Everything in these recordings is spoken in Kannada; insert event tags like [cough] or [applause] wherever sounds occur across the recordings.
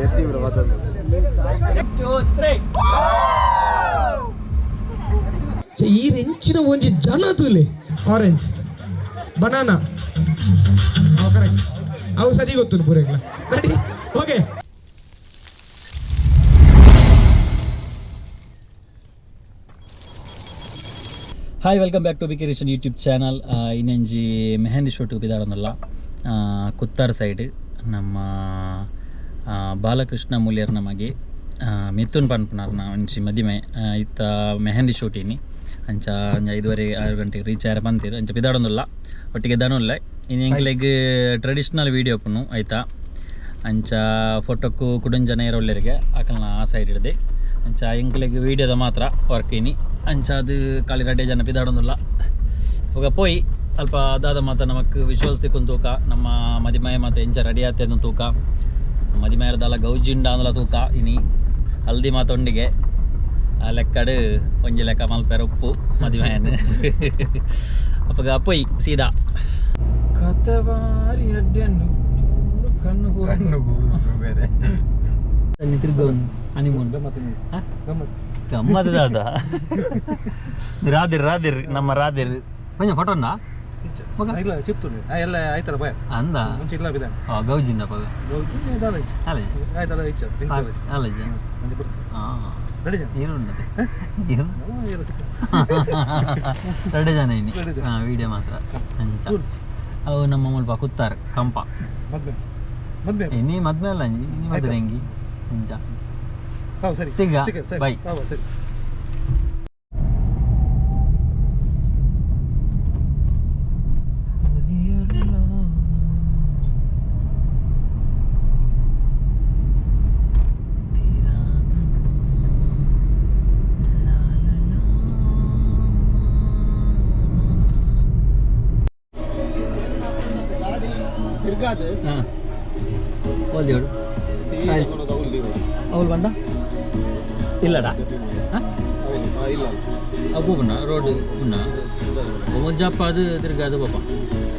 ಬರ್ತೀವಿ ಈ ಹೆಂಚಿನ ಒಂಜಿ ಜನ ತುಲೆ ಆರೆಂಜ್ ಬನಾನಾ ಅವು ಸರಿ ಗೊತ್ತು ಪೂರೈಕ್ಲ. Ready okay hi welcome back to B K creation channel channel ಇನ್ನೊಂಜಿ mehndi shoot ಬಿದ್ದಾಡೋನಲ್ಲ uh, ಕುತ್ತಾರ್ ಸೈಡ್ ನಮ್ಮ ಬಾಲಕೃಷ್ಣ ಮೂಲ್ಯರ್ ನಮಗೆ ಮಿಥುನ್ ಪನ್ಪುನರ್ನ ಒಂಜಿ ಮದಿಮೆ ಇತ್ತ ಮೆಹಂದಿ ಶೂಟಿನಿ. ಅಂಚ ಅಂಚ ಐದುವರೆ, ಆರು ಗಂಟೆಗೆ ರೀಚ್ ಆರ ಬಂತೀರಿ ಅಂಚ ಬಿದಾಡೋದಿಲ್ಲ, ಒಟ್ಟಿಗೆ ದನುಲ್ಲ. ಇನ್ನು ಎಂಕ್ಲೆಗ್ ಟ್ರೆಡಿಷ್ನಲ್ ವೀಡಿಯೋ ಪುನು, ಆಯ್ತಾ? ಅಂಚ ಫೋಟೋಕ್ಕೂ ಕುಡನ್ ಜನ ಇರೋಲ್ಲರಿಗೆ ಆಕಲ್ನ ಆ ಸೈಡ್ ಹಿಡ್ದೆ. ಅಂಚ ಎಂಕ್ಲೆಗ್ ವೀಡಿಯೋದ ಮಾತ್ರ ವರ್ಕ್ ಇನಿ. ಅಂಚ ಅದು ಖಾಲಿ ರಡ್ಡೆ ಜನ ಬಿದಾಡೊಂದುಲ್ಲ. ಹೋಗ ಪೋಯಿ, ಅಲ್ಪ ಅದಾದ ಮಾತ ನಮಗೆ ವಿಶ್ವಾಸ ತಿಕ್ಕೊಂದು ತೂಕ, ನಮ್ಮ ಮದಿಮಯ ಮಾತ ಎಂಚ ರೆಡಿ ಆತೇನು ತೂಕ. ಮದಿಮೇರ್ದಲ್ಲ ಗೌಜಿಂಡ ಅಂದ್ರೆ ತೂಕ ಇನಿ. ಹಲ್ದಿ ಮಾತೊಂಡಿಗೆ ಆ ಲೆಕ್ಕಡು ಒಂಜಿ ಲೆಕ್ಕ ಮಲ್ಪೇರ ಉಪ್ಪು ಮದಿಮೇನ ಅಪ್ಪಗ ಪೊಯ್ ಸೀದಾ. ಕತ ಬಾರಿ ಅಡ್ಡೆಂಡು ಕಣ್ಣು ಕಣ್ಣು ಬೇರೆ. ಗಮ್ಮತ್ ರಾದಿರ್ ರಾದಿರ್ ನಮ್ಮ ರಾದಿರ್. [laughs] ಕೊಂಚ ಫೋಟೋನಾ ಮಗ? ಇಲ್ಲ ಚಿತ್ತೂರು ಎಲ್ಲ ಅಂದಾ? ಮುಂಚೆ ಗೌಜಿಂದ ಪಗ ಗೌಜಿ [laughs] ಮಾತ್ರ. ಅಂಚ ನಮ್ಮ ಮುಲ್ಪ ಕುತ್ತಾರೆ ಕಂಪ. ಇನ್ನಿ ಮದ್ಮೇಲೆ ಅಂಜಿ ಇನ್ನಿ ಮದ್ವೆ ಅಂಗಿ ಹೌದು ಸರಿ. ಬೈ ಸರಿ. இருக்காது ஓல்தி அவள் ஹாய் அவள் வந்தா இல்லடா ಇಲ್ಲ ಅಪ್ಪು ಬಣ್ಣ ರೋಡ್ ಉಣ್ಣ ಮೊಜ್ಜಪ್ಪ ಅದು ತಿರ್ಗಿ ಅದು ಪಾಪ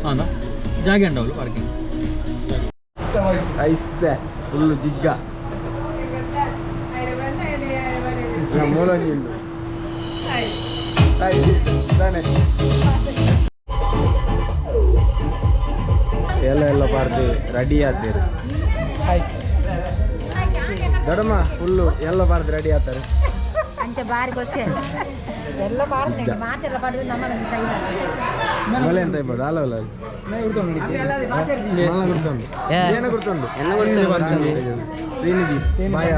ಹಾಂ ಜಾಗ ಉಂಟವಲ್ಲ ಪಾರ್ಕಿಂಗ್ ಐಸೆ ಫುಲ್ಲು ಜಿಗ್ಗ ಮೂಲಂಗಿ ಉಂಟು ತಾನೆ ಎಲ್ಲ ಎಲ್ಲ ಬಾರ್ದು ರೆಡಿ ಆದ್ದೀರಿ ದೊಡಮ್ಮ ಫುಲ್ಲು ಎಲ್ಲ ಬಾರ್ದು ರೆಡಿ ಆಗ್ತಾರೆ. ಅಂಚ ಬಾರಿ ಗೊsse ಎಲ್ಲ ಪಾಡ್ತಾರೆ ಮಾತೆಲ್ಲ ಪಾಡಿದ್ರೆ ನಮ್ಮ ಸ್ಟೈಲ್ ಮಳೆ ಎಂತ ಇರ್ಬೋದು? ಅಲ್ಲ ಅಲ್ಲ ಮಲ್ಲ ಗುರ್ತುಂಡು ಏನ ಗುರ್ತುಂಡು ಎನ್ನ ಗುರ್ತುಂಡು, ಗುರ್ತುಂಡು. ಶ್ರೀನಿಧಿ ಬಾಯ್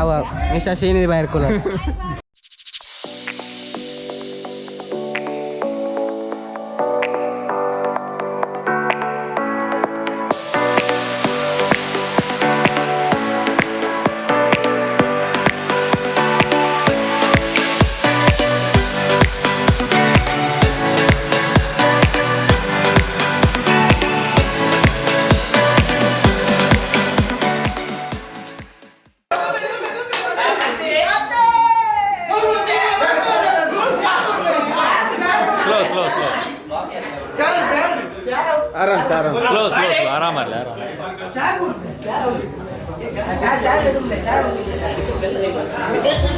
ಅವ mister Srinidhi slow [laughs] Thank you.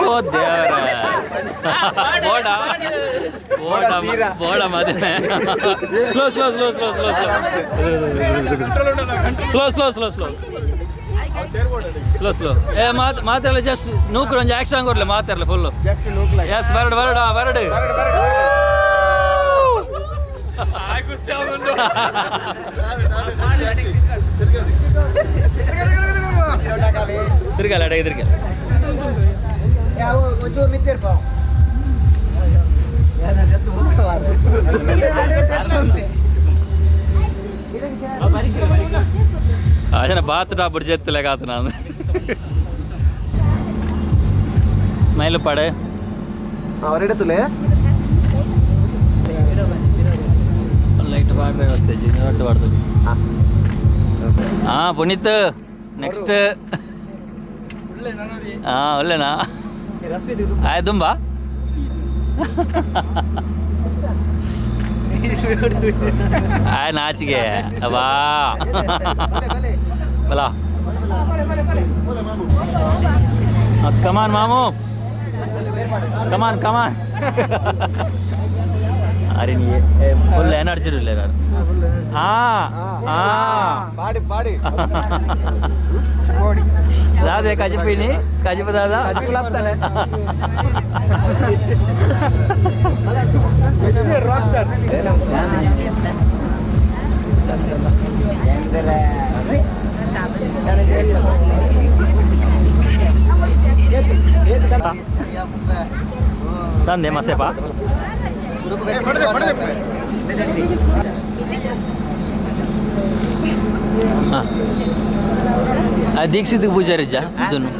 ಓ ದೇವರ ಬೋಡ ಬೋಡ ಮ- ಬೋಡ ಮದುವೆ slow slow slow slow slow slow slow slow slow slow slow ಏ ಮಾತು ಮಾತೆಲ್ಲ ಜಸ್ಟ್ ನೂಕರು ಒಂದು ಆಕ್ಷನ್ ಕೊಡ್ಲಿ ಮಾತಾಡಲಿ ಫುಲ್ಲು ಜಸ್ಟ್ ನೂಕ್ಲ ಎಸ್ ಬರಡು ಬರಡು ಬರಡು తిరగాలి అడగ తిరగాలి అదే బాత్రూమ్ అప్పుడు చేతులే కాతున్నాను ஸ்மைல் பாடு அவர் இடத்துல ಬಾಡ್ರೆ ವ್ಯವಸ್ಥೆ ಹಾಂ. ಪುನೀತ್ ನೆಕ್ಸ್ಟ್ ಹಾಂ ಒಳ್ಳೆನಾ? ಆಯ್ತು ತುಂಬಾ. ಆಯ್ ನಾಚಿಗೆ ವಾ ಬಲ. ಕಮಾನ್ ಮಾಮು. ಕಮಾನ್ ಕಮಾನ್ அரே நீ ஃபுல் லைன் அடிச்சிட்டு இல்லை ஆ ஆ பாடு பாடு. దాదే కజిపిని కజిపి దాదా రాక్ స్టార్ తందే ಹಾಂ. ದೀಕ್ಷಿತ್ ಜಾ ಇದನ್ನು.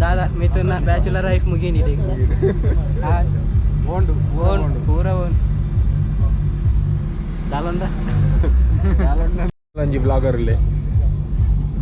ದಾದಾ? ಮಿಥುನ್ ಬ್ಯಾಚುಲರ್ ಲೈಫ್ ಮುಗಿನಿದೆ ಪೂರ ಬ್ಲಾಗರ್ ಇಲ್ಲಿ.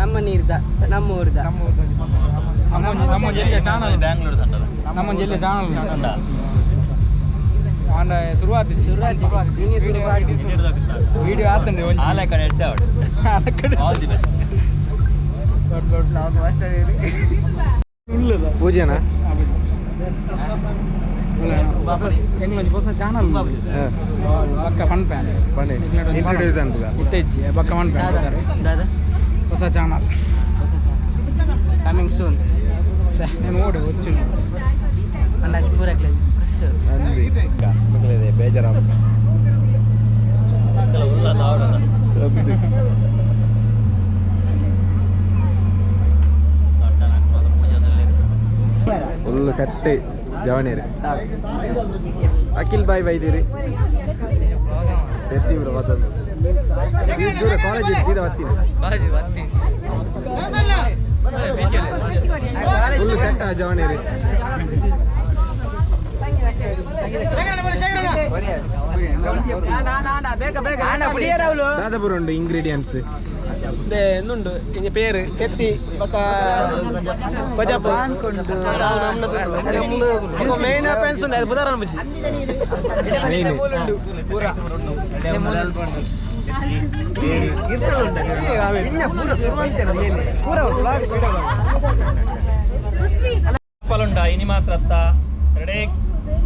ನಮ್ಮ ನೀರ್ದ ನಮ್ಮ ಊರ್ದ. ನಮ್ಮ ಜಿಲ್ಲೆ ಚಾನಲ್ ಬ್ಯಾಂಗ್ಳೂರ್ ನಮ್ಮ ಜಿಲ್ಲೆ ಚಾನಲ್ ಆಂಡ ಶುರುವಾತ್ ಶುರುವಾತ್ ಇನ್ನು ಶುರುವಾತ್ ವಿಡಿಯೋ ಆತಂడి ಒಂಚೂರು. ಆಲೆ ಕಡೆ ಎಡ್ಡೆ ಅವಡು ಆ ಕಡೆ. ಆಲ್ ದಿ ಬೆಸ್ಟ್ ದೊಡ್ಡ ದೊಡ್ಡ ನಾವು ಅಷ್ಟೇ ಇಲ್ಲದ. ಪೂಜೆನಾ? ಎಂಗ್ಲಂಜ್ ಹೊಸ ಚಾನಲ್ ಬಕ್ಕ ಫನ್ ಪ್ಯಾನ್ ಪಂಡೆ ಇಂಟ್ರೊಡ್ಯೂಸ್ ಅಂತ ಇಟ್ಟೈಚಿ ಬಕ್ಕ ಫನ್ ಪ್ಯಾನ್ ದಾದಾ ದಾದಾ ಹೊಸ ಚಾನಲ್ ಕಮಿಂಗ್ ಸೂನ್ నేను ఓడి వచ్చి ಅಲ್ಲ ಪೂರಕ್ಲೆ ಖುಷ್ ಅಂದಿ ಮಕ್ಕಳಿದೆ ಬೇಜಾರ ಉಲ್ಲದ ಅವಡದ ಫುಲ್ ಸೆಟ್ ಜವನೇರಿ ಅಖಿಲ್ ಬಾಯ್ ಬೈದಿರಿ ಎತ್ತಿ ಬಿಡು ಮತ್ತೊಂದು ದೂರ ಕಾಲೇಜ್ ಸೀದಾ ಬರ್ತೀನಿ ಫುಲ್ ಸೆಟ್ ಜವನೇರಿ ದಾದಾಪುರ ಉಂಟು ಇಂಗ್ರೀಡಿಯೆಂಟ್ಸ್ ഇത് എന്നുണ്ട് ഇനി പേര് തെത്തി കൊജാപ്പ് മെയിൻ പെൻസ് ഉണ്ട് അത് പുതാർ അനിപ്പിച്ചു పలుండ ఇని మాత్రత్త రెడీ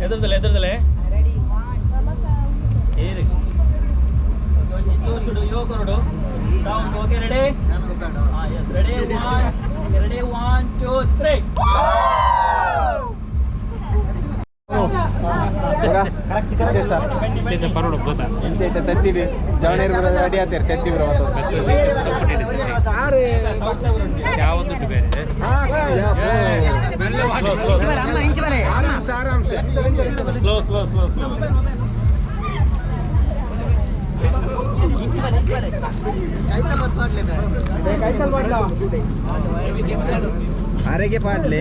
ఎదురుదలే ఎదురుదలే ఏరు చూసుడు యువకునుడు Down, go, okay, ready? Ah, yes, ready, one, ready, one, two, three. ತತ್ತಿರಿ ಜವನೇರ್ ಬರೋದು ರೆಡಿ ಆಗ್ತೀರಿ ತತ್ತಿ ಬರೋದು ಯಾವೊಂದು ಬೇರೆ ಸ್ಲೋ ಸ್ಲೋ ಸ್ಲೋ ಸ್ಲೋ ಆರೆಗೆ ಪಾಟ್ಲೆ.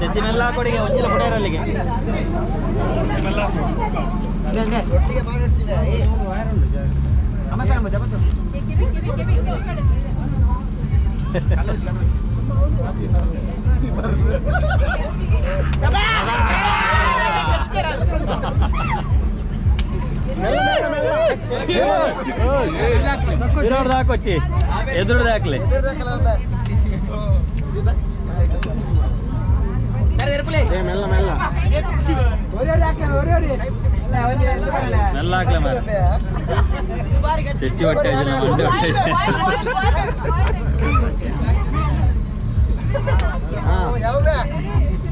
ತೆತ್ತಿನೆಲ್ಲ ಕೊಡಿಗೆ ಕೊಡೆಯರಲ್ಲಿಗೆ ఎదురు దాకా వచ్చి ఎదురు దాకలే మెల్ల మెల్ల మెల్లాకలే మరి చెట్టి పట్టేది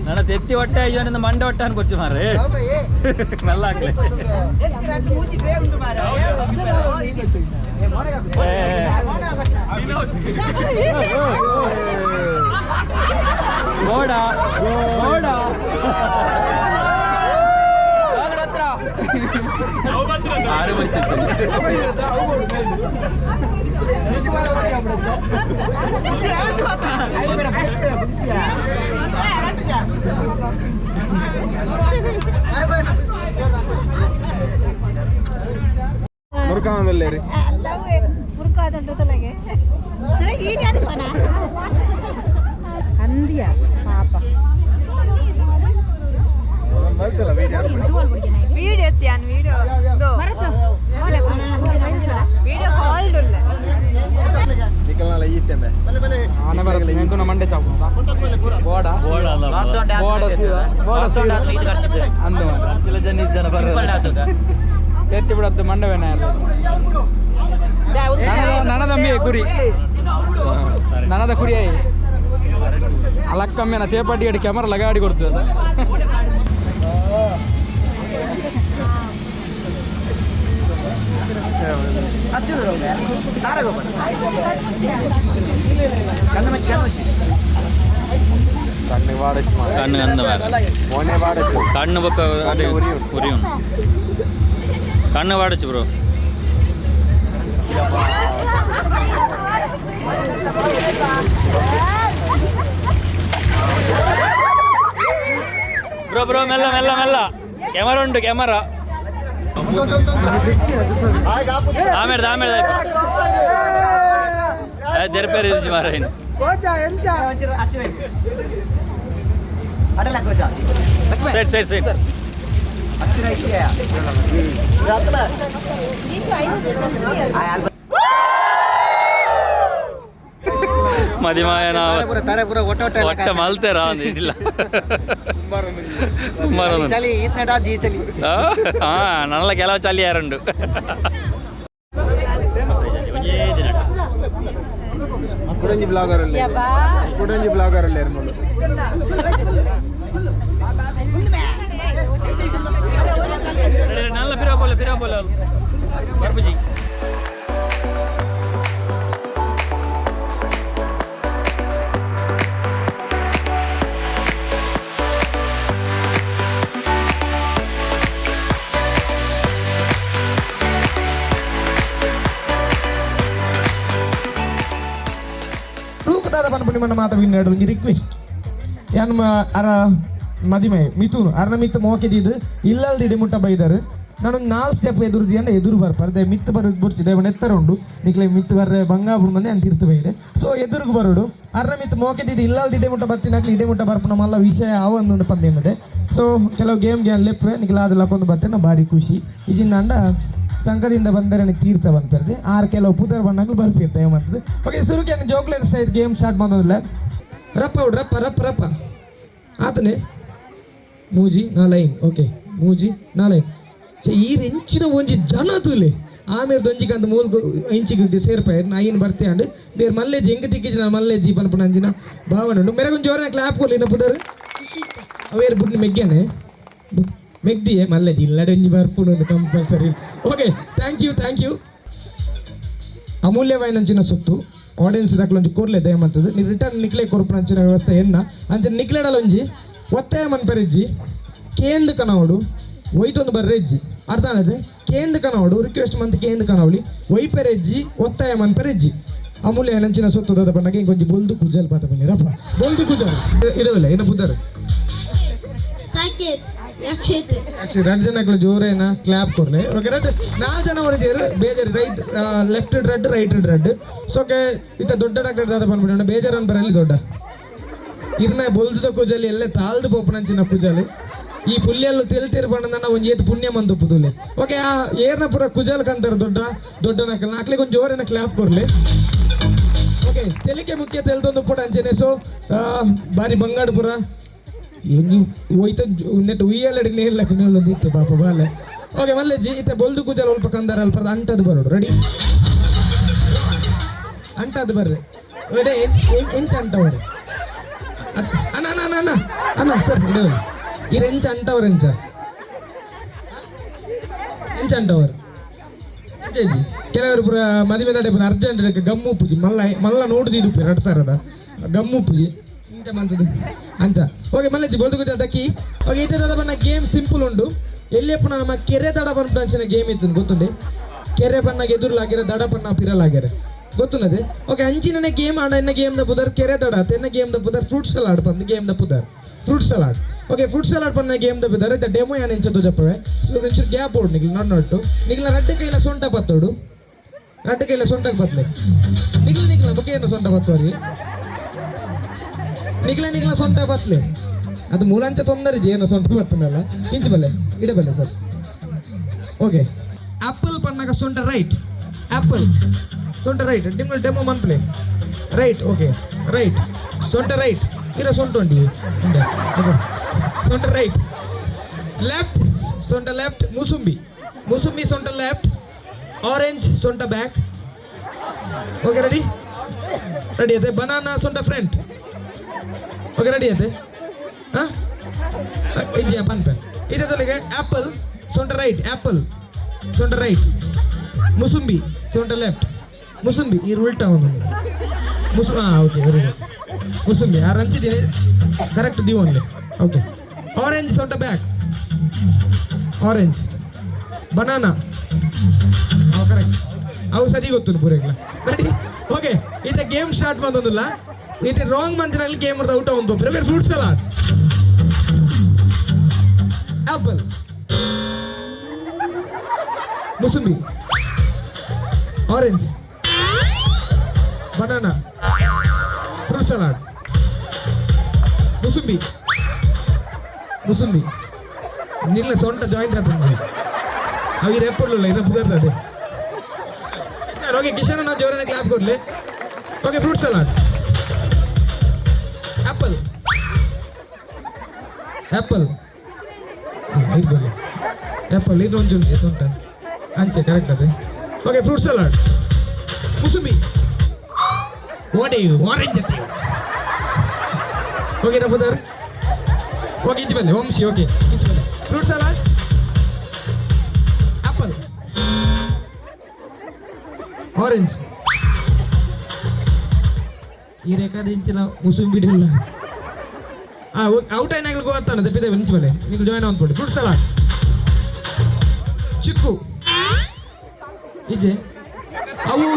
ನನ್ನ ತೆತ್ತಿ ಹೊಟ್ಟೆ ಅಯ್ಯೋನಿಂದ ಮಂಡೆ ಹೊಟ್ಟೆ ಅನ್ಕೊಚ್ಚು ಮಾರ್ರೆ. [laughs] ಆಗ್ಲಿ. ಗೋಡ. ಗೋಡ. ಆರು ಬರ್ತಿತ್ತು ಮುರುಕಾಮದಲ್ಲಿ ರೀ ಅಂದಿಯ ಪಾಪ ಬರ್ತಲ್ಲ ವೀಡಿಯೋ വീഡിയോ എത്തിയാൻ വീഡിയോ വീഡിയോ കോൾഡ് ഉള്ള ನಿಖಲ್ನೆಲ್ಲ ಈತೆಂಬೆ ಆನೆ ಬರುತ್ತೆ ಎಂತೂ ಮಂಡೆ ಚಾಕು ಬೋಡ ಗೋಡ ಅಲ್ಲ ಬೋಡ ಅಂದು ಹತ್ತಿರ ಜನ ಇದ್ದ ಜನ ಬರ್ತಾರೆ ಎತ್ತಿ ಬಿಡದ್ದು ಮಂಡವೇನ ನನದಮ್ಮಿ ಕುರಿ ನನದ ಕುರಿ ಅಲಕ್ಕಮ್ಮಿನ ಚೇಪಟ್ಟಿ ಅಡಿ ಕ್ಯಾಮರಾ ಲಗಾಡಿ ಕೊಡ್ತದೆ ಕಣ್ಣು ಬಾಡಚ್ಚು ಮಾಡ ಕಣ್ಣು ಅಂದ ಮೋನೆ ಬಾಡಚ್ಚು ಕಣ್ಣು ಬೊಕ್ಕ ಅದೇ ಉರಿ ಉಂಟು ಕಣ್ಣು ವಾಡಚ್ಚು ಬ್ರೋ ಬ್ರೋ ಬ್ರೋ ಮೆಲ್ಲ ಮೆಲ್ಲ ಮೆಲ್ಲ ಕ್ಯಾಮರಾ ಉಂಟು ಕ್ಯಾಮರಾ ಆಮೇಲೆ ಆಮೇಲೆ ತೆರಪೇರಿ ಇರಿಸಿ ಮಾರ ಸೈಡ್ ಸೈಡ್ ಸೈಡ್ ಮದಿಮಾಯನ ತಾರೆ ಪೂರ ಒಟ್ಟ ಒಟ್ಟ ಒಟ್ಟ ಮಲ್ತೇರ ಒಂದು ಇದಿಲ್ಲ ಕುಂಬಾರೊಂದು. ಚಲಿ ಇತ್ನಡ ಜಿ ಚಲಿ ಆ, ಆ ನಲ್ಲ ಕೆಲವು ಚಲಿ ಯಾರುಂಡು ಕುಡಂಜಿ ಬ್ಲಾಗರ್ ಅಲ್ಲೇ ಕುಡಂಜಿ ಬ್ಲಾಗರ್ ಅಲ್ಲೇ ತೂಕದಾದ ಪನ್ಪುಣಿ ಮನ್ನ ಮಾತ ವಿನ್ನಾಡು ಒಂಜಿ ರಿಕ್ವೆಸ್ಟ್ ಯಾನ್ ಮ- ಅರ ಮದಿಮೆ, ಮಿಥುನ್ ಅರ್ನ ಮಿತ್ ಮೋಕೆದಿದ್ದು ಇಲ್ಲಲ್ದಿಡೆ ಮುಟ್ಟ ಬೈದಾರು. ನಾನೊಂದು ನಾಲ್ಕು ಸ್ಟೆಪ್ ಎದುರುದಿ ಅಂದ್ರೆ ಎದುರು ಬರ್ಬಾರ್ದು ದೇ ಮಿತ್ ಬರೋದು ಎತ್ತರ ಉಂಡು. ನಿಕ್ಲೆ ಮಿತ್ ಬರ್ರೆ ಬಂಗಾಪುರ ಮಂದಿ ಅಂತ ಇರ್ತವೆ ಇದೆ ಸೊ ಎದುರುಗು ಬರೋಡು. ಅರ್ರ ಮಿತ್ ಮೋಕೆದಿದ್ದು ಇಲ್ಲಲ್ದಿಡೆ ಮುಟ್ಟ ಬತ್ತಿನಾಕ್ಲಿ ಇಡೆ ಮುಟ್ಟ ಬರ್ಪ. ನಮ್ಮಲ್ಲ ವಿಷಯ ಅವ ಒಂದು ಪಂದ್ಯ ಮದೆ ಸೊ ಕೆಲವು ಗೇಮ್ ಗೇಮ್ ಲೆಪ್ಪೆ ನಿಕ್ಲ ಅದು ಲಕ್ಕೊಂದು ಬತ್ತೆ ಭಾರಿ ಖುಷಿ. ಇಜಿಂದ ಸಂಘದಿಂದ ಬಂದರೆ ನನಗೆ ತೀರ್ಥ ಬಂದ್ಬಿಡ್ದೆ ಆರು ಕೆಲವು ಪುದರ್ ಬಣ್ಣಗಳು ಬರ್ತಿರ್ತೆ ಮಾಡ್ತದೆ? ಓಕೆ ಸುರುಕಿ ಜೋಕ್ಲೇನ್ ಸ್ಟೈಲ್ ಗೇಮ್ ಸ್ಟಾರ್ಟ್ ಮಾಡೋದಿಲ್ಲ. ರಪ್ಪ ಹುಡ್ ರಪ್ಪ ರಪ್ಪ ರಪ್ಪ. ಆತನೇ. ಮೂಜಿ ನಾ ಲೈನ್ ಓಕೆ ಮೂಜಿ ನಾ ಲೈನ್ ಛೆ, ಈ ಇಂಚಿನ ಒಂಜಿ ಜನ ತುಲೆ. ಆಮೇಲೆ ದೊಂಜಿಗೆ ಅಂತ ಮೂಲ ಇಂಚಿಗೆ ಸೇರ್ಪಾಯ ನಾ ಏನು ಬರ್ತೆ ಅಂಡ್ ಬೇರೆ ಮಲ್ಲೇಜಿ ಹೆಂಗೆ ತಿಕ್ಕಿಜಿ ನಾನು ಮಲ್ಲೇಜಿ ಪನ್ಪುನ ಅಂಜಿನ? ಭಾವನೆ ಉಂಟು ಮೇರೆಗೊಂದು ಜೋರ ಕ್ಲಾಪ್ ಕೊಲ್ಲಿ ಇನ್ನ ಪುದರ್. ಅವೇರು ಬುಡ್ನಿ ಮೆಗ್ಗೇನೆ. ಮೆಗ್ದಿಯೇ? ಮಲ್ಲೇಜಿ ಇಲ್ಲ ಒಂಜಿ ಬರ್ಪುಣ ಒಂದು compulsory okay thank you thank you ಅಮೂಲ್ಯವಾಯಿನಂಚಿನ ಸುತ್ತು. ಆಡಿಯನ್ಸ್ ದಾಖಲೊಂಜಿ ಕೋರ್ಲೆ ದಯಮಂತದ್ದು ನೀ ರಿಟರ್ನ್ ನಿಕ್ಲೆ ಕೊರ್ಪುನಂಚಿನ ವ್ಯವಸ್ಥೆ ಎನ್ನ ಅಂಚಿನ ನಿಕ್ಲೆಡಲೊಂಜಿ ಒತ್ತಾಯ ಮನ್ಪೆರೆಜ್ಜಿ ಕೇಂದ್ರ ಕನವಡು ಒಯ್ತೊಂದು ಬರ್ರೆಜ್ಜಿ ಅರ್ಥ ಆನದೆ ಕೇಂದ್ರ ಕನವಡು ರಿಕ್ವೆಸ್ಟ್ ಮಂತ್ ಕೇಂದ್ರ ಕನವಳಿ. ಒಯ್ಪೆರೆಜ್ಜಿ ಒತ್ತಾಯ ಮನ್ಪೆರೆಜ್ಜಿ ಅಮೂಲ್ಯ ನಂಚಿನ ಸೊತ್ತು ದದ ಬಣ್ಣಗೆ ಇಂಕೊಂಜಿ ಬೊಲ್ದು ಕುಜಲ್ ಪಾತ ಬನ್ನಿರಪ್ಪ ಬೊಲ್ದು ಕುಜಲ್. ಇಡವಿಲ್ಲ ಏನು ಬುದ್ಧರು. ಎರಡು ಜನಗಳು ಜೋರೇನ ಕ್ಲಾಪ್ ಕೊಡ್ಲೆ. ಓಕೆ ನಾಲ್ಕು ಜನ ಹೊಡೆದಿರು ಬೇಜಾರು right left red right red so okay ಇತ್ತ ದೊಡ್ಡ ಡಾಕ್ಟರ್ ದಾದ ಬಂದ್ಬಿಟ್ಟು ಬೇಜಾರ್ ಬರಲಿ ದೊಡ್ಡ? ಇರ್ನ ಬೊಲ್ದ ಕುಜಲಿ ಎಲ್ಲ ತಾಳ್ದು ಪೋಪನಂಚಿನ ಕುಜಲಿ. ಈ ಪುಲ್ಯಲ್ಲು ತೆಲ್ತಿರ್ ಬಣ್ಣ ಒಂಜಿ ಏತ್ ಪುಣ್ಯ ಮಂದು ಪುದುಲೆ ಓಕೆ, ಆ ಏರ್ನ ಪುರ ಕುಜಲ್ ಕಂತಾರ ದೊಡ್ಡ ದೊಡ್ಡ ನಕಲ್ ನಾಕ್ಲಿಗೆ ಒಂದು ಜೋರಿನ ಕ್ಲಾಪ್ ಕೊಡ್ಲಿ. ಓಕೆ, ತೆಲಿಕೆ ಮುಖ್ಯ ತೆಲ್ದೊಂದು ಪುಟ ಅಂಚೆನೆ. ಸೊ ಬಾರಿ ಬಂಗಾಡಪುರ. ಹೋಯ್ತ ನೆಟ್ ಉಯ್ಯಲ್ ಹಿಡಿಗ್ಲಿ ಇಲ್ಲ ಕಿನ್ನೊಂದಿತ್ತು ಪಾಪ ಬಾಲೆ. ಓಕೆ ಮಲ್ಲೆಜ್ಜಿ ಇತ್ತೆ ಬೊಲ್ದು ಕುಜಲ್ ಅಲ್ಪ ಕಂದಾರ ಅಲ್ಪ ಅಂಟದು ಬರೋಡು. ರೆಡಿ ಅಂಟದು ಬರ್ರಿ. ಎಂಚ ಅತ್- ಅಣ್ಣ ಅಣ್ಣ ಅಣ್ಣ. ಅಣ್ಣ, ಸರ್, ಇಡು. ಇರು ఎంచ ಅಂಟವ್ರು ಎಂಚ? ಎಂಚ ಅಂಟವ್ರು? ಕೆಲವರು ಪುರ ಮದುವೆ ನಡೆ ಅರ್ಜೆಂಟ್ ಗಮ್ಮು ಉಪ್ಪುಜಿ ಮಲ್ಲ ಮಲ್ಲ ನೋಡುದಿದ್ದು ಎರಡು ಸಾವಿರದ. ಗಮ್ಮು ಉಪ್ಪುಜಿ ಇಂಚ ಮಂತದ್ದು ಅಂಚ. ಓಕೆ ಮಲ್ಲಜ್ಜಿ ಗುಜ ದಕ್ಕಿ ಓಕೆ ದಡ ಬಣ್ಣ ಗೇಮ್ ಸಿಂಪಲ್ ಉಂಡು ಎಲ್ಲಿಯಪ್ಪ ನಮ್ಮ ಕೆರೆ ದಡ ಅಂಚಿನ ಗೇಮ್ ಇತ್ತು ಗೊತ್ತುಂಡೆ ಕೆರೆ ಬಣ್ಣಗೆ ಎದುರ್ಲಾಗಿರ ದಡ ಬಣ್ಣ ಪಿರಲಾಗ್ಯಾರ ಗೊತ್ತುಲ್ಲದೆ ಓಕೆ ಅಂಚಿನ ಗೇಮ್ ಆಡ ಎನ್ನ ಗೇಮ್ ದ ಪುದರ್ ಕೆರೆ ದಡ ಎನ್ನ ಗೇಮ್ ದ ಪುದರ್ ಫ್ರೂಟ್ ಸಲಾಡ್ ಬಂದು ಗೇಮ್ ದ ಪುದರ್. Fruit salad. Okay food salad ಪನ್ನ ಗೇಮ್ ದ అయితే డెమో ಡೆಮೋ ಯಾನ್ ಜಪ್ಪವೆ ಸೊ ಒಂಚೂರು ಗ್ಯಾಪ್ ಓಡ್ ನಿಗ್ಲು ನನ್ನೊಟ್ಟು ನಿಗ್ಲ ರಡ್ಡೆ ಕೈಲ ಸೊಂಟ ಬತ್ತೋಡು. ರಡ್ಡೆ ಕೈಲ ಸೊಂಟಕ್ಕೆ ಬತ್ಲೆ. ನಿಗ್ಲ ನಿಗ್ಲ ಬಗ್ಗೆ ಏನು ಸೊಂಟ ಬತ್ತೋರಿ ನಿಗ್ಲ ನಿಗ್ಲ ಸೊಂಟ ಬತ್ಲೆ. ಅದು ಮೂಲಾಂಚ ತೊಂದರೆ ಏನು ಸೊಂಟ ಬತ್ತನಲ್ಲ. ಇಂಚು ಬಲ್ಲೆ ಇಡಬಲ್ಲೆ ಸರ್. ಓಕೆ ಆಪಲ್ ಪನ್ನಾಗ ಸೊಂಟ ರೈಟ್ ಆಪಲ್ ಸೊಂಟ ರೈಟ್ ನಿಮ್ಮ ಡೆಮೋ ಮನ್ಪ್ಲೆ ರೈಟ್ ಓಕೆ ರೈಟ್ ಸೊಂಟ ರೈಟ್ ಇರ ಸೊಂಟ ಉಂಡಿ ಓಕೆ. ಸೊಂಟ ರೈಟ್. ಲೆಫ್ಟ್ ಸೊಂಟ ಲೆಫ್ಟ್ ಮುಸುಂಬಿ. ಮುಸುಂಬಿ, ಸೊಂಟ ಲೆಫ್ಟ್ ಆರೆಂಜ್ ಸೊಂಟ ಬ್ಯಾಕ್ ಓಕೆ ರೆಡಿ ರೆಡಿ ಐತೆ ಬನಾನಾ ಸೊಂಟ ಫ್ರಂಟ್ ಓಕೆ ರೆಡಿ ಐತೆ ಹಾಂ? ಇದೆಯಾ? ಬನ್ ಇದೆ ತೊಲೆಗೆ ಆ್ಯಪಲ್ ಸೊಂಟ ರೈಟ್ ಆ್ಯಪಲ್ ಸೊಂಟ ರೈಟ್ ಮುಸುಂಬಿ, ಸೊಂಟ ಲೆಫ್ಟ್ ಮುಸುಂಬಿ, ಈ ಉಲ್ಟಾ ಅವನು ಮುಸು ಹಾಂ ಓಕೆ ವೆರಿ ಗುಡ್ ಮುಸುಂಬಿ, ಆ, ರಂಚಿದ್ದೀನಿ. ಕರೆಕ್ಟ್ ದೀವ್ ಓನ್ಲಿ ಓಕೆ ಆರೆಂಜ್ ಸೊಂಟ ಬ್ಯಾಕ್ ಆರೆಂಜ್ ಬನಾನಾ ಅವು ಕರೆಕ್ಟ್ ಅವು ಸರಿ ಗೊತ್ತಿಲ್ಲ ಪೂರೆಗ್ಲ. ರೆಡಿ ಓಕೆ ಈತ ಗೇಮ್ ಸ್ಟಾರ್ಟ್ ಮಾಡೋದಿಲ್ಲ ಇದು ರಾಂಗ್ ಮಂತಿನಲ್ಲಿ ಗೇಮ್ ಔಟ್ ಒಂದು. ಬೇರೆ ಫ್ರೂಟ್ಸ್ ಅಲ್ಲ apple mosambi. Orange banana fruit salad mosambi. ముసుంది నీళ్ళ సొంట జాయింట్ అవుతుంది అవి రేపట్లో ఇది కుదరదు ಸರ್ ಹೋಗಿ ಕಿಶನ್ ಅನ್ನ ಜೋರನ್ನ ಕ್ಲಾಪ್ ಕೊಡ್ಲಿ okay fruit salad apple apple ಇಟ್ಕೊಳ್ಳಿ ಆ್ಯಪಲ್ ಇನ್ನೊಂದು ಜೊತೆ ಸೊಂಟ ಅಂಚೆ ಕರೆಕ್ಟ್ ಅದೇ okay fruit salad mosambi what you orange okay ನಮ್ಮದಾರೆ okay ಇಂಚು ಬನ್ನಿ ವಂಶಿ ಓಕೆ ಬನ್ನಿ ಫ್ರೂಟ್ ಸಲಾಡ್ ಆಪಲ್ ಆರೆಂಜ್ ಈ ರೇಖಾದ ಇಂಚಿನ ಮುಸುಂಬಿಡಿಲ್ಲ ಆ ಔಟ್ ಏನಾಗಲಿ ಗೊತ್ತಾನೆ ತಪ್ಪಿದ್ದೇವೆ ಇಂಚು ಬಲೆ ನೀವು ಜಾಯ್ನ್ ಅಂದ್ಬಿಡಿ. Fruit salad chikoo. ಇದೆ. ಅವು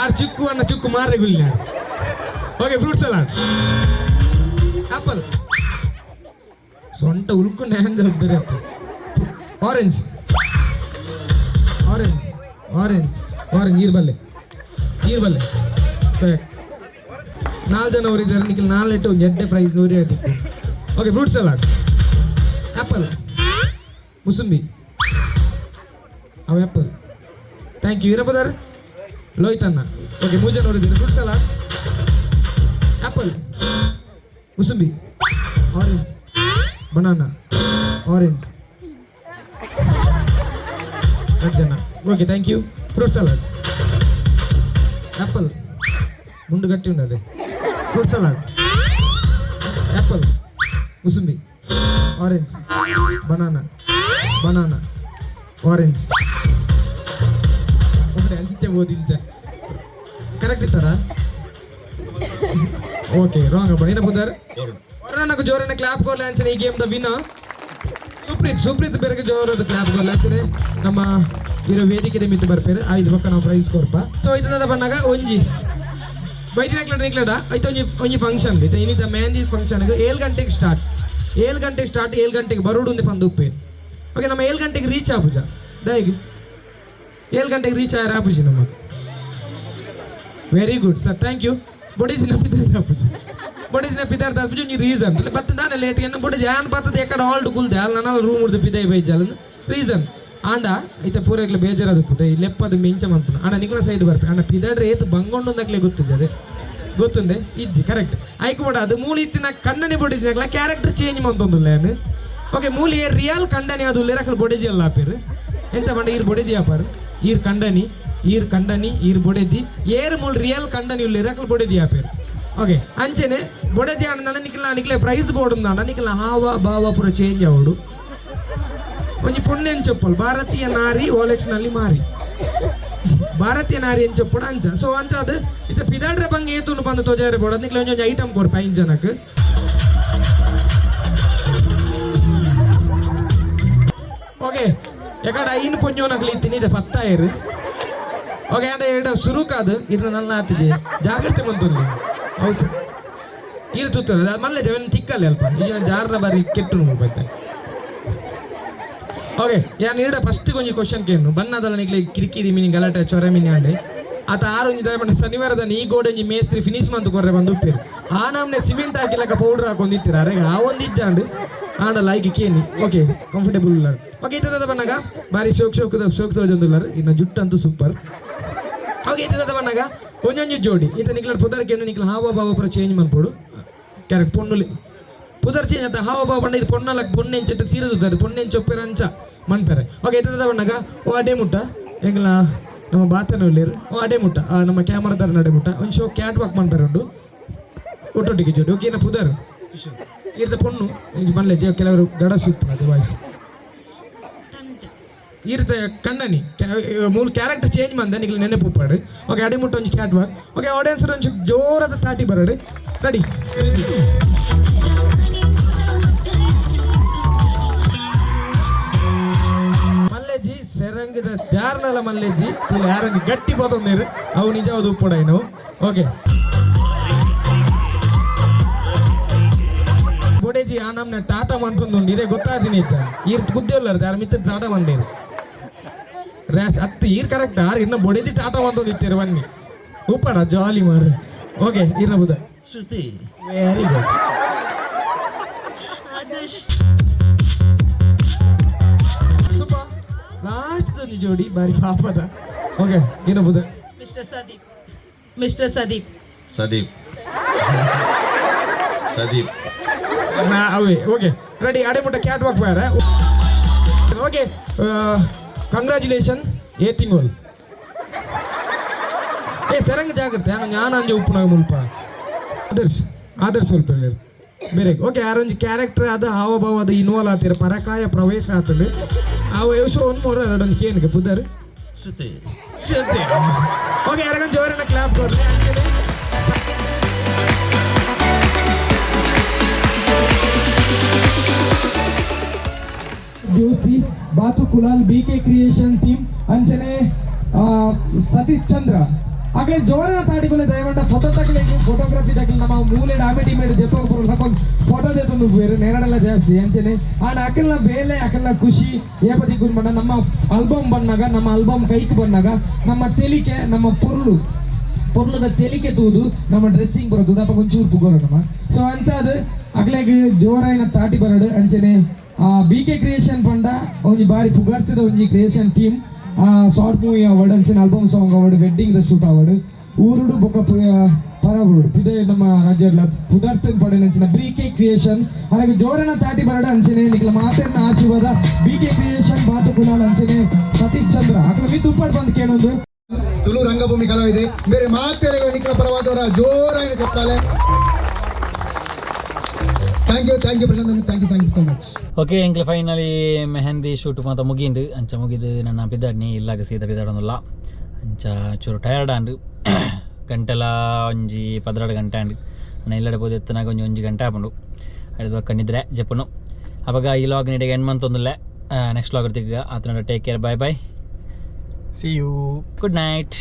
ಆರು ಚಿಕ್ಕು ಅನ್ನ ಚಿಕ್ಕು ಗುಲ್ಲ ಓಕೆ ಫ್ರೂಟ್ಸ್ ಸಲಾಡ್ ಆಪಲ್ ಸೊಂಟ ಉಳ್ಕೊಂಡು ಹ್ಯಾಂಗ್ ಬೇರೆ ಆರೆಂಜ್ ಆರೆಂಜ್ ಆರೆಂಜ್ ಆರೆಂಜ್ ಈರ್ಬಲ್ಲೆ. ಈರ್ಬಲ್ಲೆ. ನಾಲ್ಕು ಜನ ಅವರಿದ್ದಾರೆ ನಿಖಿಲ್ ನಾಲ್ ಇಟ್ಟು ಒಂದು ಎಡ್ಡೆ ಪ್ರೈಸ್ ನೂರೇ ಆಯ್ತು okay fruits salad apple mosambi. ಅವ ಆ್ಯಪಲ್ ಥ್ಯಾಂಕ್ ಯು ಇರಬೋದಾರ ಲೋಹಿತನ್ನ ಓಕೆ ಮೂರು ಜನ ಅವರಿದ್ದಾರೆ fruit salad apple mosambi orange banana orange ಎರಡು ಜನ okay thank you fruit salad apple ಮುಂಡು ಗಟ್ಟಿ ಉಂಡದೆ fruit salad apple mosambi orange banana banana orange ಒಬ್ಬರೇ ಅಂಚೆ ಓದಿ ಇಂಚೆ ಕರೆಕ್ಟ್ ಇತ್ತಾರಾ ಓಕೆ ರಾಂಗ್ ಅಪ್ಪ ಏನಪ್ಪ ಸರ್ ಹೊರನಕ್ಕೆ ಜೋರನ್ನ ಕ್ಲಾಪ್ ಕೋರ್ ಲ್ಯಾನ್ಸನ್ ಈ ಗೇಮ್ ದ ವಿನ್ನರ್ ಸುಪ್ರೀತ್ ಸುಪ್ರೀತ್ ಬೆರಗೆ ಜೋರದ ಕ್ಲಾಪ್ ಕೋರ್ ಲ್ಯಾನ್ಸನ್ ನಮ್ಮ ಇರೋ ವೇದಿಕೆ ಮಿತ್ತು ಬರ್ಪೇರು. ಐದು ಪಕ್ಕ ನಾವು ಪ್ರೈಸ್ ಕೊರ್ಪ ಸೊ ಇದನ್ನ ಬಂದಾಗ ಒಂಜಿ. ಬೈದಿನ ಇಕ್ಲಡ ಐತೆ ಒಂಜಿ ಒಂಜಿ ಫಂಕ್ಷನ್ ಐತೆ ಇನ್ನಿತ ಮೆಹಂದಿ ಫಂಕ್ಷನ್ ಏಳು ಗಂಟೆಗೆ ಸ್ಟಾರ್ಟ್ ಏಳು ಗಂಟೆಗೆ ಸ್ಟಾರ್ಟ್ ಏಳು ಗಂಟೆಗೆ ಬರೋಡು ಒಂದೇ ಪಂದುಪ್ಪೆ ಓಕೆ ನಮ್ಮ ಏಳು ಗಂಟೆಗೆ ರೀಚ್ ಆಪುಜ. ದಯಗೆ ಏಳು ಗಂಟೆಗೆ ರೀಚ್ ಆಯ್ರ ಆಪುಜಿ ನಮಗೆ very good sir thank you ಬೊಡಿ ಪಿದರ್ ಆಪುಜ ಬೊಡಿದಿನ ಪಿದಾರ್ ನೀ ಒಂಜಿ ರೀಸನ್ ಲೇಟ್ ಎನ್ನ ಬೊಡಿದಿ. ಆನ್ ಬತ್ತದ ಎಕ್ಕಡ ಹಾಲ್ಡ್ ಕುಲ್ದೆ ಅಲ್ಲ ನಾನು ರೂಮ್ ಉಡ್ದು ಪಿದೈ ಬೈಜಲ್ ರೀಸನ್ ಆಂಡ, ಐತ ಪೂರೈಕ್ಲ ಬೇಜಾರದ ಪುಟ ಈ ಲೆಪ್ಪದ ಮಿಂಚ ಮಂತನ ಆಂಡ ನಿಕ್ಲ ಸೈಡ್ ಬರ್ಪೆ ಆಂಡ, ಪಿದಾಡ್ರೆ ಏತ್ ಬಂಗೊಂಡೊಂದಾಗ್ಲೇ ಗೊತ್ತಿದೆ ಗೊತ್ತುಂಡೆ? ಇಜ್ಜಿ ಕರೆಕ್ಟ್ ಐಕ್ ಬಡ ಅದು ಮೂಲಿ ಇತ್ತಿನ ಕಣ್ಣನೆ ಬಡಿದಿನಾಗ್ಲ ಕ್ಯಾರೆಕ್ಟರ್ ಚೇಂಜ್ ಮಂತೊಂದುಲ್ಲ ಏನು? ಓಕೆ ಮೂಲಿ ರಿಯಲ್ ಕಂಡನೆ ಅದು ಲಿರಕಲ್ ಬಡಿದಿಯಲ್ಲ ಪೇರು. ಎಂತ ಪಂಡ ಈರ್ ಬೊಡಿದಿ ಆಪಾರು ಈರ್ ಕಂಡನಿ ಈರ್ ಕಂಡನಿ, ಈರ್ ಬೊಡೆದಿ. ಏರ್ ಮೂಲ್ ರಿಯಲ್ ಕಂಡನಿ ಉಳ್ಳಿ ರಕಲ್ ಬೊಡೆದಿ ಆಪೇರು ಓಕೆ, ಅಂಚೆನೆ ಬೊಡೆದಿ ಅಣ್ಣ ನಿಕ್ಲ ನಿಕ್ಲೆ ಪ್ರೈಸ್ ಬೋರ್ಡ್ ఉందా ನಿಕ್ಲ ಹಾವ, ಭಾವ ಪುರ ಚೇಂಜ್ ಅವಡು ಒಂಜಿ ಪುಣ್ಯನ್ ಚೊಪ್ಪಲ್ ಭಾರತೀಯ ನಾರಿ ಓಲೆಕ್ಸ್ನಲ್ಲಿ ಮಾರಿ. ಭಾರತೀಯ ನಾರಿ ಅಂತ ಚೊಪ್ಪುಡು ಅಂಚ. ಸೊ ಅಂಚ ಅದು ಇದು ಪಿದಾಡ್ರೆ ಬಂಗೆ ಏತುನು ಬಂದು ತೋಜಾರೆ ಬೋಡ ನಿಕ್ಲ ಒಂಜಿ ಒಂಜಿ ಐಟಮ್ ಪೈನ್ ಜನಕ್ಕೆ. ಓಕೆ ಎಕಡ ಐನ್ ಪೊಂಜೋನಕ್ಲಿ ತಿನ್ನಿದೆ ಪತ್ತಾಯಿರು ಓಕೆ ಅಂದ್ರೆ ಎರಡು ಶುರು ಕಾದು ಇದ್ರ ನನ್ನ ಆತಿದೆ. ಜಾಗ್ರತೆ ಬಂತು ಸರ್. ಇರು ತುತ್ತೂರು ಮಲ್ಲೆ ಜವನ್ ತಿಕ್ಕಲ್ಲಿ ಅಲ್ಪ. ಈಗ ಜಾರನ ಬಾರಿ ಕೆಟ್ಟು ನೋಡ್ಬೇಕು ಓಕೆ ಯಾನ್ ನೀಡ ಫಸ್ಟ್ ಒಂಜಿ ಕ್ವಶನ್ ಕೇನು ಬನ್ನದಲ್ಲ ನಿಗ್ಲೆ ಕಿರಿಕಿರಿ ಮೀನಿ ಗಲಾಟೆ, ಚೊರೆ ಮೀನಿ ಅಂಡೆ ಆತ ಆರು ದಯಮಾಡಿ ಶನಿವಾರದ ಈ ಗೋಡೆ ಒಂಜಿ ಮೇಸ್ತ್ರಿ ಫಿನಿಶ್ ಮಂತ್ ಕೊರ್ರೆ ಬಂದು ಆ ನಮ್ನೆ ಸಿಮೆಂಟ್ ಹಾಕಿಲಕ ಪೌಡರ್ ಹಾಕೊಂಡಿತ್ತೀರ ಅರೆ ಆ ಒಂದು ಇಜ್ಜಾಂಡು. ಆಂಡ ಲೈಕ್ ಕೇನಿ ಓಕೆ ಕಂಫರ್ಟೇಬಲ್ ಉಳ್ಳಾರು. ಓಕೆ ಇತ್ತದ ಬನ್ನಾಗ ಬಾರಿ ಶೋಕ್ ಶೋಕದ ಶೋಕ್ ಸೋಜೊಂದುಲ್ಲರು ಇನ್ನು ಜುಟ್ಟಂತೂ ಸೂಪರ್ ಓಕೆ ಇತ್ತದ ಬನ್ನಾಗ ಒಂಜೊಂಜಿ ಜೋಡಿ. ಈತ ನಿಕ್ಲ ಪುದರ್ಕೆ ನಿಕ್ಲ ಹಾವ ಭಾವ ಪುರ ಚೇಂಜ್ ಮಾಡ್ಬೋದು. ಕ್ಯಾರೆಕ್ಟ್ ಪೊಣ್ಣುಲಿ ಪುದರ್ ಚೇಂಜ್ ಅಂತ ಹಾವ ಭಾವ ಬಣ್ಣ, ಇದು ಪೊಣ್ಣಲ ಪೊಣ್ಣೆಂಚ ಅಂತ ಪೊಣ್ಣೆ ಪೊಣ್ಣೆಂಚ ಒಪ್ಪೆರ ಅಂಚ ಮಣ್ಪೇರೆ. ಓಕೆ ಇತ್ತದ ಬಣ್ಣಗ ಓ ಅಡೆ ಮುಟ್ಟ. ಎಂಗ್ಲ ನಮ್ಮ ಬಾತನ ಉಳ್ಳೇರು. ಓ ಅಡೆ ಮುಟ್ಟ ನಮ್ಮ ಕ್ಯಾಮರಾದಾರ ನಡೆ ಮುಟ್ಟ. ಒಂದು ಶೋ ಕ್ಯಾಟ್ ವಾಕ್ ಮಣ್ಪೆರೆ ಉಂಡು ಒಟ್ಟೊಟ್ಟಿಗೆ ಜೋಡಿ. ಓಕೆ ಪುದರ್. ಪೊಣ್ಣು. ಇಲ್ಲಿ ಮಲ್ಲೆ ಜೆ- ಕೆಲವರು ಗಡ ಸೂಪರ್ ಅದು ವಾಯ್ಸ್ ಇರ್ತ ಕಣ್ಣನಿ. ಮೂಲ ಕ್ಯಾರೆಕ್ಟರ್ ಚೇಂಜ್ ಮಂದ ನಿಗ್ಲ ನೆನಪು ಪುಪ್ಪಾಡು ಓಕೆ ಅಡಿ ಮುಟ್ಟ ಒಂಚು ಕ್ಯಾಟ್ ವಾಕ್ ಓಕೆ ಆಡಿಯನ್ಸ್ ಒಂದು ಜೋರದ ತಾಟಿ ಬರಡಿ. ರೆಡಿ ಮಲ್ಲೆಜಿ, ಸೆರಂಗದ ಜಾರ್ನಲ ಮಲ್ಲೆಜಿ. ಇಲ್ಲಿ ಯಾರಂಗ ಗಟ್ಟಿ ಪದೊಂದಿರು ಅವು ನಿಜವಾದ ಉಪ್ಪುಡ ಏನು? ಓಕೆ ಬೊಡೆಜಿ ಆ ನಮ್ನ ಟಾಟಾ ಮನ್ಪೊಂದು ಇದೇ ಗೊತ್ತಾದಿನಿ ಇತ್ತ ಈರ್ ಕುದ್ದಿಲ್ಲ ಯಾರ ಮಿತ್ರ ಟಾಟಾ ಮಂಡೇರು ರ್ಯಾಸ್ ಅತ್ತು ಈರ್ ಕರೆಕ್ಟ್ ಆರ್ ಇನ್ನ ಬೊಡೆದಿ ಟಾಟಾ ಮಂದೊಂದು ಇತ್ತೀರು ಬನ್ನಿ. ಉಪ್ಪಡ ಜಾಲಿ ಮಾರು ಓಕೆ ಇರ್ನ ಬುದ Shruti. Very good super last ಒಂದು ಜೋಡಿ ಬಾರಿ ಪಾಪದ. ಓಕೆ ಇನ್ನ ಬುದ ಮಿಸ್ಟರ್ ಸದೀಪ್ ಮಿಸ್ಟರ್ ಸದೀಪ್. ಸದೀಪ್. ಸದೀಪ್ ನಾ ಅವೇ ಓಕೆ ರೆಡಿ ಅಡೆಮುಟ್ಟ ಕ್ಯಾಟ್ ವಾಕ್ ಬೇರೆ ಓಕೆ ಕಂಗ್ರ್ಯಾಚುಲೇಷನ್ ಏ ತಿಂಗೋಲ್ ಏ ಸರಂಗ ಜಾಗ್ರತೆ ನಾನು ಜ್ಞಾನಾಂಜ ಉಪ್ಪುನಾಗ ಮುಲ್ಪ ಆದರ್ಶ್ ಆದರ್ಶ್ ಸ್ವಲ್ಪ ಹೇಳಿ ಬೇರೆ ಓಕೆ ಯಾರೊಂದು ಕ್ಯಾರೆಕ್ಟರ್ ಅದು ಹಾವಭಾವ ಅದು ಇನ್ವಾಲ್ವ್ ಆತಿರ ಪರಕಾಯ ಪ್ರವೇಶ ಆತಂದು ಆ ವಯಸ್ಸು ಒಂದು ಮೂರು ಎರಡೊಂದು ಕೇನಿಗೆ ಬುದ್ಧರು ಶ್ರುತಿ ಓಕೆ ಯಾರಿಗೊಂದು ಜೋರಿನ ಕ್ಲಾಪ್ ಕೊಡ್ರಿ ಜ್ಯೋತಿ, ಬಾತು Kulal B K creation team ಅಂಚನೆ ಸತೀಶ್ ಚಂದ್ರ. ಹಾಗೆ ಜೋರ ತಾಡಿಗಳು ದಯಮಾಡ ಫೋಟೋ ತಗಲಿಕ್ಕೆ ಫೋಟೋಗ್ರಫಿ ತಗಲಿ ನಮ್ಮ ಮೂಲೆ ಡಾಮಿಟಿ ಮೇಲೆ ಜೊತೆ ಹಾಕೊಂಡು ಫೋಟೋ ತೆಗೆದು ಬೇರೆ ನೆರಡೆಲ್ಲ ಜಾಸ್ತಿ ಅಂಚನೆ ಆಡ ಅಕಲ್ನ ಬೇಲೆ, ಅಕಲ್ನ ಖುಷಿ ಏಪದಿ ಮಾಡ ನಮ್ಮ ಆಲ್ಬಮ್ ಬಂದಾಗ, ನಮ್ಮ ಆಲ್ಬಮ್ ಕೈಕ್ ಬಂದಾಗ, ನಮ್ಮ ತೆಲಿಕೆ, ನಮ್ಮ ಪೊರ್ಲು, ಪೊರ್ಲದ ತೆಲಿಕೆ ತೂದು, ನಮ್ಮ ಡ್ರೆಸ್ಸಿಂಗ್ ಬರೋದು, ದಪ್ಪ ಒಂಚೂರು ಪುಗೋರ ನಮ್ಮ. ಸೊ ಅಂತದು ಅಗ್ಲೇಗೆ ಜೋರಾಯಿನ ತಾಟಿ ಬರಡು ಅಂಚನೆ ಬಿ ಕೆ ಕ್ರಿಯೇಷನ್ ಪಂಡ ಒಂಜಿ ಬಾರಿ ಪುಗಾರ್ತದ ಒಂಜಿ creation team short movie award ಅಂಚನೆ ಆಲ್ಬಮ್ ಸಾಂಗ್ ಅವಾರ್ಡ್ ವೆಡ್ಡಿಂಗ್ ದ ಶೂಟ್ ಅವಾರ್ಡ್ ಊರುಡು ಬೊಕ್ಕ ಪರವರುಡು ಇದೇ ನಮ್ಮ ರಾಜ್ಯದ ಪುದಾರ್ಥನ್ ಪಡೆನ ಅಂಚಿನ ಬಿ ಕೆ ಕ್ರಿಯೇಷನ್ ಹಾಗೆ ಜೋರನ ತಾಟಿ ಬರಡ ಅಂಚನೆ ನಿಕ್ಲ ಮಾತೆನ ಆಶೀರ್ವಾದ ಬಿ ಕೆ ಕ್ರಿಯೇಷನ್ ಬಾತು ಕುಲಾಲ್ ಅಂಚನೆ, ಸತೀಶ್ ಚಂದ್ರ. ಅಕಲ ಮಿತ್ತು ಉಪ್ಪಾಡ್ ಬಂದು ಕೇಳೊಂದು. ತುಳು ರಂಗಭೂಮಿ ಕಲಾವಿದೆ ಬೇರೆ ಮಾತೆರೆಗೆ ನಿಖಿಲ ಪರವಾದವರ ಜೋರಾಗಿ ಚಪ್ಪಾಲೆ thank you thank you Prashant thank you thank you so much okay ಎಂಕ್ಲೆ finally mehndi shoot ಮಾತ ಮುಗಿಂಡು ಅಂಚ ಮುಗಿದು ನನ್ನ ಬಿದ್ದಾಡ್ನಿ ಇಲ್ಲಾಗ ಸೀದ ಬಿದ್ದಾಡೋದಿಲ್ಲ ಅಂಚ ಚೂರು ಟಯರ್ಡ್ ಆಂಡ್. ಗಂಟೆಲ ಒಂಜಿ ಪದ್ರಾಡು ಗಂಟೆ ಆಂಡ್. ನಾನು ಇಲ್ಲಡೆ ಬೋದು ಎತ್ತನಾಗ ಒಂಜಿ ಒಂಜಿ ಗಂಟೆ ಆಪುಂಡು. ಅಡಿದ ಕಣ್ಣಿದ್ರೆ ಜಪ್ಪನು. ಅವಾಗ ಈ ಲಾಗ್ ನಿಡಿಗೆ ಎನ್ ಮಂತ್ ಒಂದಿಲ್ಲ ನೆಕ್ಸ್ಟ್ ಲಾಗ್ ಇರ್ತೀಗ ಆತನ take care bye bye see you good night